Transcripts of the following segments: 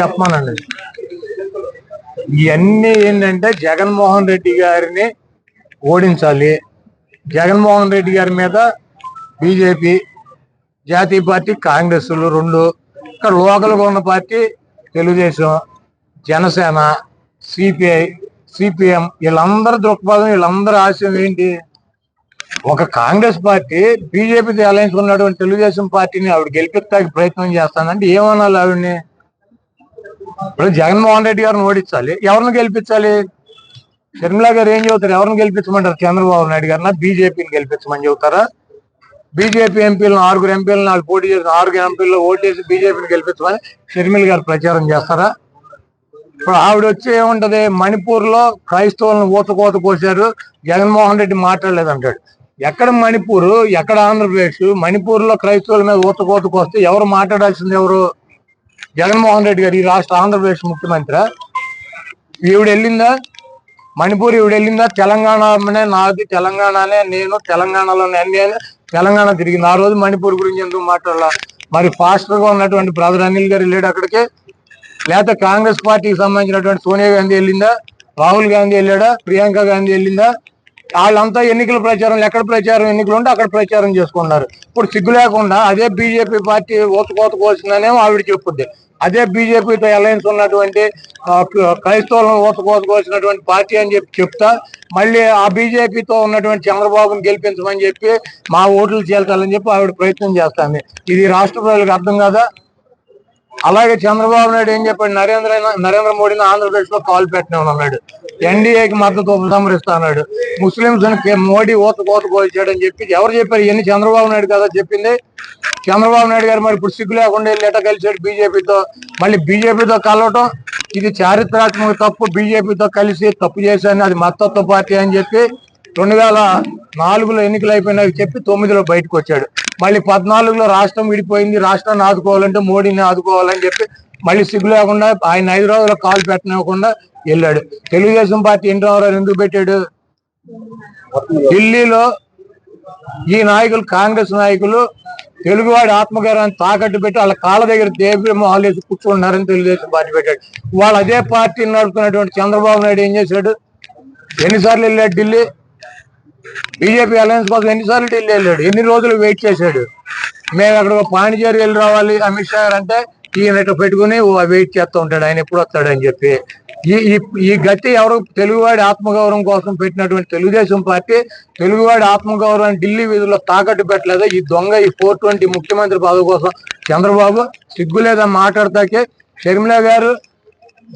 చెప్పమానండి ఇవన్నీ ఏంటంటే జగన్మోహన్ రెడ్డి గారిని ఓడించాలి. జగన్మోహన్ రెడ్డి గారి మీద బీజేపీ జాతీయ పార్టీ కాంగ్రెస్లు రెండు. ఇక్కడ లోకల్గా ఉన్న party Telugu Desam Janasena CPI CPM వీళ్ళందరి దృక్పథం వీళ్ళందరి ఆశయం ఏంటి? ఒక కాంగ్రెస్ పార్టీ బీజేపీతో అలయన్స్ ఉన్నటువంటి తెలుగుదేశం పార్టీని ఆవిడ గెలిపించడానికి ప్రయత్నం చేస్తానంటే ఏమనాలి ఆవిడని? ఇప్పుడు జగన్మోహన్ రెడ్డి గారిని ఓడించాలి. ఎవరిని గెలిపించాలి? షర్మిల గారు ఏం చెబుతారు? ఎవరిని గెలిపించమంటారు? చంద్రబాబు నాయుడు గారిన బీజేపీని గెలిపించమని చెబుతారా? బీజేపీ ఎంపీలను ఆరుగురు ఎంపీలను వాళ్ళు పోటీ చేసిన ఆరుగురు ఎంపీల్లో ఓటేసి బీజేపీని గెలిపించమని షర్మిల గారు ప్రచారం చేస్తారా? ఇప్పుడు ఆవిడ వచ్చి ఏముంటది? మణిపూర్లో క్రైస్తవులను ఊతకోత కోసారు జగన్మోహన్ రెడ్డి మాట్లాడలేదు అంటాడు ఎక్కడ మణిపూర్? ఎక్కడ ఆంధ్రప్రదేశ్? మణిపూర్లో క్రైస్తవుల మీద ఊతకోత కోస్తే ఎవరు మాట్లాడాల్సింది ఎవరు? జగన్మోహన్ రెడ్డి గారు ఈ రాష్ట్ర ఆంధ్రప్రదేశ్ ముఖ్యమంత్రి. ఈవిడ వెళ్ళిందా మణిపూర్ ఈవిడ వెళ్ళిందా తెలంగాణనే నాది తెలంగాణనే నేను తెలంగాణలోనే అన్ని తెలంగాణ తిరిగింది. ఆ రోజు మణిపూర్ గురించి ఎందుకు మాట్లాడాల? మరి ఫాస్టర్గా ఉన్నటువంటి బ్రదర్ అనిల్ గారు వెళ్ళాడు అక్కడికి. లేకపోతే కాంగ్రెస్ పార్టీకి సంబంధించినటువంటి సోనియా గాంధీ వెళ్ళిందా? రాహుల్ గాంధీ వెళ్ళాడా? ప్రియాంక గాంధీ వెళ్ళిందా? వాళ్ళంతా ఎన్నికల ప్రచారం ఎక్కడ ప్రచారం ఎన్నికలు ఉంటే అక్కడ ప్రచారం చేసుకున్నారు ఇప్పుడు సిగ్గు లేకుండా అదే బీజేపీ పార్టీ ఓతకోత కోసిందనేమో ఆవిడ చెప్పుద్ది. అదే బీజేపీతో అలయన్స్ ఉన్నటువంటి క్రైస్తవులను ఓతకోత కోసినటువంటి పార్టీ అని చెప్పి చెప్తా మళ్ళీ ఆ బీజేపీతో ఉన్నటువంటి చంద్రబాబును గెలిపించమని చెప్పి మా ఓట్లు చేల్చాలని చెప్పి ఆవిడ ప్రయత్నం చేస్తాను ఇది రాష్ట్ర ప్రజలకు అర్థం కాదా? అలాగే చంద్రబాబు నాయుడు ఏం చెప్పాడు? నరేంద్ర నరేంద్ర మోడీని ఆంధ్రప్రదేశ్లో కాల్ పెట్టిన ఉన్నాడు ఎన్డీఏకి మద్దతు ఉపసంహరిస్తా అన్నాడు. ముస్లింస్ మోడీ ఓత కోత పోల్చాడని చెప్పి ఎవరు చెప్పారు? ఇవన్నీ చంద్రబాబు నాయుడు కదా చెప్పింది. చంద్రబాబు నాయుడు గారు మరి ఇప్పుడు సిగ్గు లేకుండా వెళ్ళేట కలిసాడు బీజేపీతో? మళ్ళీ బీజేపీతో కలవటం ఇది చారిత్రాత్మక తప్పు. బీజేపీతో కలిసి తప్పు చేశాను అది మద్దతు పార్టీ అని చెప్పి రెండు వేల నాలుగులో ఎన్నికలు అయిపోయినాయి చెప్పి తొమ్మిదిలో బయటకు వచ్చాడు. మళ్ళీ పద్నాలుగులో రాష్ట్రం విడిపోయింది రాష్ట్రాన్ని ఆదుకోవాలంటే మోడీని ఆదుకోవాలని చెప్పి మళ్ళీ సిగ్గు లేకుండా ఆయన హైదరాబాద్లో కాల్ పెట్టనివ్వకుండా వెళ్ళాడు. తెలుగుదేశం పార్టీ ఎన్టీ రామారావు ఎందుకు పెట్టాడు? ఢిల్లీలో ఈ నాయకులు కాంగ్రెస్ నాయకులు తెలుగువాడి ఆత్మగౌరవాన్ని తాకట్టు పెట్టి వాళ్ళ కాళ్ళ దగ్గర దేవి మొహాలు వేసి కూర్చుంటున్నారని తెలుగుదేశం పార్టీ పెట్టాడు. వాళ్ళు అదే పార్టీని నడుపుతున్నటువంటి చంద్రబాబు నాయుడు ఏం చేశాడు? ఎన్నిసార్లు వెళ్ళాడు ఢిల్లీ? బీజేపీ అలయన్స్ కోసం ఎన్నిసార్లు ఢిల్లీ వెళ్ళాడు? ఎన్ని రోజులు వెయిట్ చేశాడు? మేము అక్కడ పాండిచేరి వెళ్ళి రావాలి అమిత్ షా గారు అంటే ఈయన ఇట్లా పెట్టుకుని వెయిట్ చేస్తూ ఉంటాడు. ఆయన ఎప్పుడు వస్తాడని చెప్పి. ఈ ఈ- గతి ఎవరు తెలుగువాడి ఆత్మగౌరవం కోసం పెట్టినటువంటి తెలుగుదేశం పార్టీ తెలుగువాడి ఆత్మగౌరవం ఢిల్లీ వీధుల్లో తాకట్టు పెట్టలేదు? ఈ దొంగ ఈ ఫోర్ ట్వంటీ ముఖ్యమంత్రి పదవి కోసం చంద్రబాబు సిగ్గులేదని మాట్లాడతాకే షర్మిల గారు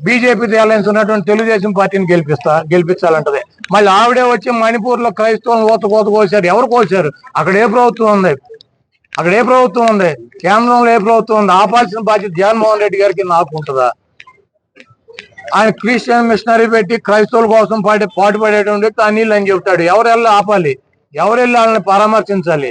బీజేపీ అలయన్స్ ఉన్నటువంటి తెలుగుదేశం పార్టీని గెలిపిస్తా గెలిపించాలంటది. మళ్ళీ ఆవిడే వచ్చి మణిపూర్లో క్రైస్తవులను ఓత కోత కోసారు. ఎవరు కోసారు? అక్కడ ఏ ప్రభుత్వం ఉంది? అక్కడ ఏ ప్రభుత్వం ఉంది? కేంద్రంలో ఏ ప్రభుత్వం ఉంది? ఆపాల్సిన బాధ్యత జగన్మోహన్ రెడ్డి గారికి నాకుంటుందా ఆయన క్రిస్టియన్ మిషనరీ పెట్టి క్రైస్తవుల కోసం పాటి పాటు పడేటువంటి వ్యక్తి అని చెప్తాడు. ఎవరు వెళ్ళి ఆపాలి? ఎవరు వెళ్ళి వాళ్ళని పరామర్శించాలి?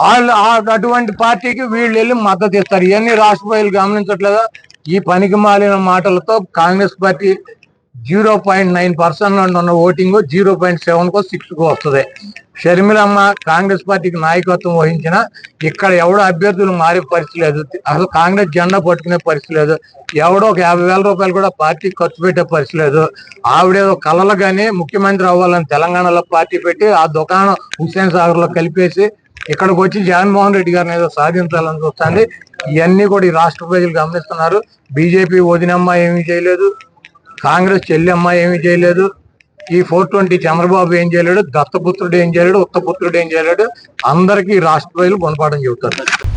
వాళ్ళు అటువంటి పార్టీకి వీళ్ళు వెళ్ళి మద్దతు ఇస్తారు. ఇవన్నీ రాష్ట్ర గమనించట్లేదా? ఈ పనికి మాలిన మాటలతో Congress party zero point nine percent ఉన్న ఓటింగ్ జీరో పాయింట్ సెవెన్ కో వస్తుంది. షర్మిలమ్మ కాంగ్రెస్ పార్టీకి నాయకత్వం వహించిన ఇక్కడ ఎవడో అభ్యర్థులు మారే పరిస్థితి లేదు. అసలు కాంగ్రెస్ జెండా పట్టుకునే పరిస్థితి లేదు. ఎవడో ఒక యాభై వేల రూపాయలు కూడా పార్టీ ఖర్చు పెట్టే పరిస్థితి లేదు. ఆవిడేదో కలలు కానీ ముఖ్యమంత్రి అవ్వాలని తెలంగాణలో పార్టీ పెట్టి ఆ దుకాణం హుస్సేన్ సాగర్లో కలిపేసి ఇక్కడికి వచ్చి జగన్మోహన్ రెడ్డి గారిని ఏదో సాధించాలని చూస్తుంది. ఇవన్నీ కూడా ఈ రాష్ట్ర ప్రజలు గమనిస్తున్నారు. బీజేపీ వదినమ్మ ఏమీ చేయలేదు. కాంగ్రెస్ చెల్లెమ్మ ఏమీ చేయలేదు. ఈ ఫోర్ ట్వంటీ చంద్రబాబు ఏం చేయలేడు దత్తపుత్రుడు ఏం చేయలేడు ఉత్తపుత్రుడు ఏం చేయలేడు. అందరికీ రాష్ట్ర ప్రజలు గుణపాఠం చెబుతారు.